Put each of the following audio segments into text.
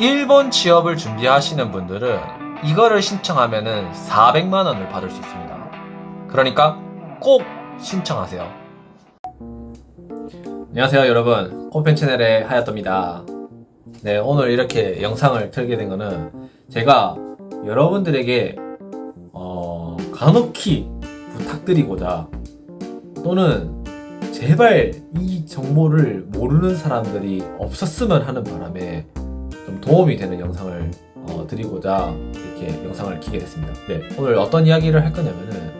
일본 취업을 준비하시는 분들은 이거를 신청하면은 400만 원을 받을 수 있습니다. 그러니까 꼭 신청하세요. 안녕하세요 여러분 코펜 채널의 하야토입니다. 네 오늘 이렇게 영상을 틀게 된 거는 제가 여러분들에게 어, 간혹히 부탁드리고자 또는 제발 이 정보를 모르는 사람들이 없었으면 하는 바람에 좀 도움이 되는 영상을 어, 드리고자 이렇게 영상을 키게 됐습니다. 네, 오늘 어떤 이야기를 할 거냐면은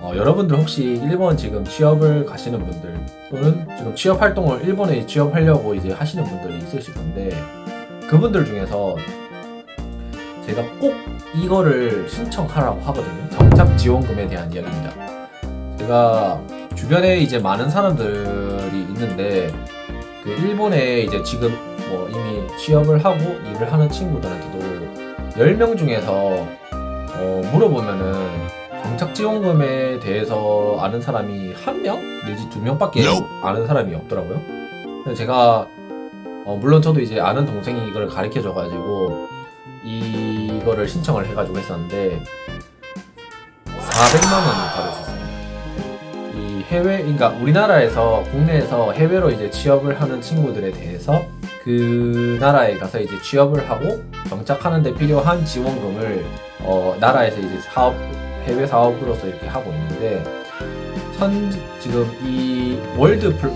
어, 여러분들 혹시 일본 지금 취업을 가시는 분들 또는 지금 취업 활동을 일본에 취업하려고 이제 하시는 분들이 있으실 건데 그분들 중에서 제가 꼭 이거를 신청하라고 하거든요. 정착 지원금에 대한 이야기입니다. 제가 주변에 이제 많은 사람들이 있는데 그 일본에 이제 지금 뭐 이미 취업을 하고 일을 하는 친구들한테도 10명 중에서 어 물어보면은 정착 지원금에 대해서 아는 사람이 한 명 내지 두 명밖에 아는 사람이 없더라고요. 그래서 제가 어 물론 저도 이제 아는 동생이 이걸 가르쳐 줘가지고 이거를 신청을 해가지고 했었는데 400만 원을 있습니다. 이 해외, 그러니까 우리나라에서 국내에서 해외로 이제 취업을 하는 친구들에 대해서 그 나라에 가서 이제 취업을 하고 정착하는데 필요한 지원금을 어, 나라에서 이제 사업 해외 사업으로서 이렇게 하고 있는데 현 지금 이 월드 플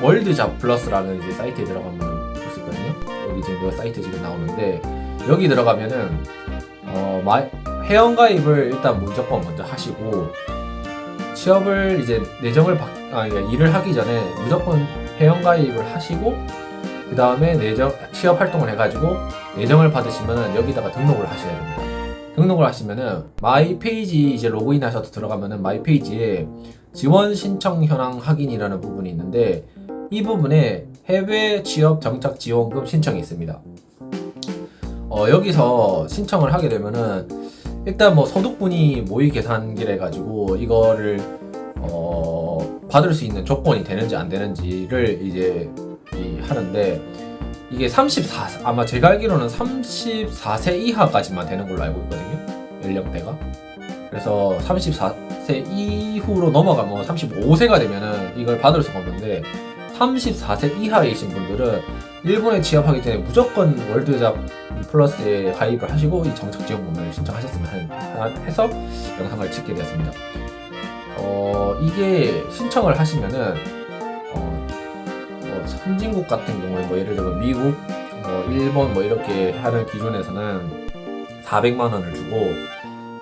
월드 잡 플러스라는 이제 사이트에 들어가면 볼 수 있거든요. 여기 지금 이 사이트 지금 나오는데 여기 들어가면은 어, 마, 회원 가입을 일단 무조건 먼저 하시고 취업을 이제 내정을 받, 아, 그러니까 일을 하기 전에 무조건 회원 가입을 하시고 그 다음에 내정 취업 활동을 해가지고 내정을 받으시면은 여기다가 등록을 하셔야 됩니다. 등록을 하시면은 마이 페이지 이제 로그인 하셔서 들어가면은 마이 페이지에 지원 신청 현황 확인이라는 부분이 있는데 이 부분에 해외 취업 정착 지원금 신청이 있습니다. 어, 여기서 신청을 하게 되면은 일단 뭐 소득분이 모의 계산기를 해가지고 이거를 어, 받을 수 있는 조건이 되는지 안 되는지를 이제 이 하는데 이게 34 아마 제가 알기로는 34세 이하까지만 되는 걸로 알고 있거든요 연령대가 그래서 34세 이후로 넘어가면 35세가 되면은 이걸 받을 수가 없는데 34세 이하이신 분들은 일본에 취업하기 전에 무조건 월드잡 플러스에 가입을 하시고 이 정착 지원금을 신청하셨으면 하- 해서 영상을 찍게 되었습니다. 어, 이게 신청을 하시면은 어, 뭐 선진국 같은 경우에 뭐 예를 들어 미국, 뭐 일본 뭐 이렇게 하는 기준에서는 400만 원을 주고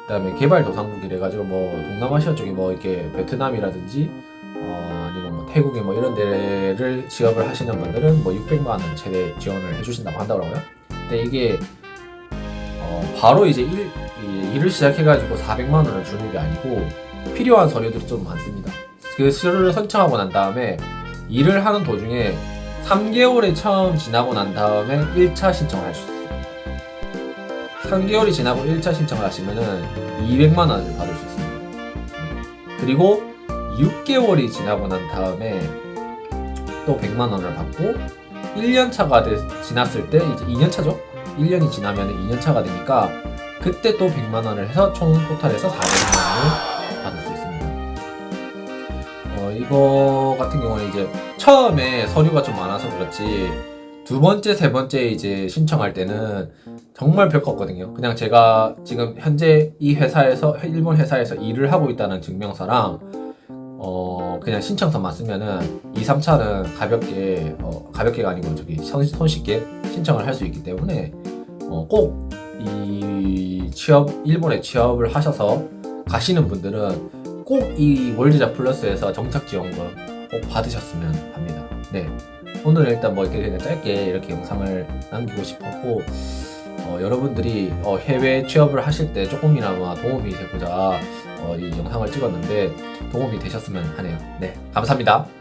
그다음에 개발도상국이래 가지고 뭐 동남아시아 쪽에 뭐 이렇게 베트남이라든지 어, 아니면 뭐 태국에 뭐 이런 데를 취업을 하시는 분들은 뭐 600만 원 최대 지원을 해주신다고 한다고요. 근데 이게 어, 바로 이제 일, 이- 일을 시작해가지고 400만 원을 주는 게 아니고 필요한 서류들이 좀 많습니다. 그 서류를 선청하고 난 다음에 일을 하는 도중에 3개월이 처음 지나고 난 다음에 1차 신청을 할 수 있어요. 3개월이 지나고 1차 신청을 하시면은 200만 원을 받을 수 있습니다. 그리고 6개월이 지나고 난 다음에 또 100만 원을 받고 1년 차가 돼- 지났을 때 이제 2년 차죠. 1년이 지나면 2년 차가 되니까 그때 또 100만 원을 해서 총 토탈해서 400만 원을 이거 같은 경우는 이제 처음에 서류가 좀 많아서 그렇지 두 번째, 세 번째 이제 신청할 때는 정말 별거 없거든요. 그냥 제가 지금 현재 이 회사에서 일본 회사에서 일을 하고 있다는 증명서랑 어 그냥 신청서만 쓰면은 2, 3차는 가볍게 어 가볍게가 아니고 저기 손, 손쉽게 신청을 할 수 있기 때문에 어 꼭 이 취업 일본에 취업을 하셔서 가시는 분들은 꼭 이 월드잡 플러스에서 정착 지원금 꼭 받으셨으면 합니다. 네. 오늘 일단 뭐 이렇게 짧게 이렇게 영상을 남기고 싶었고 어, 여러분들이 어, 해외 취업을 하실 때 조금이나마 도움이 되고자 어, 이 영상을 찍었는데 도움이 되셨으면 하네요. 네, 감사합니다.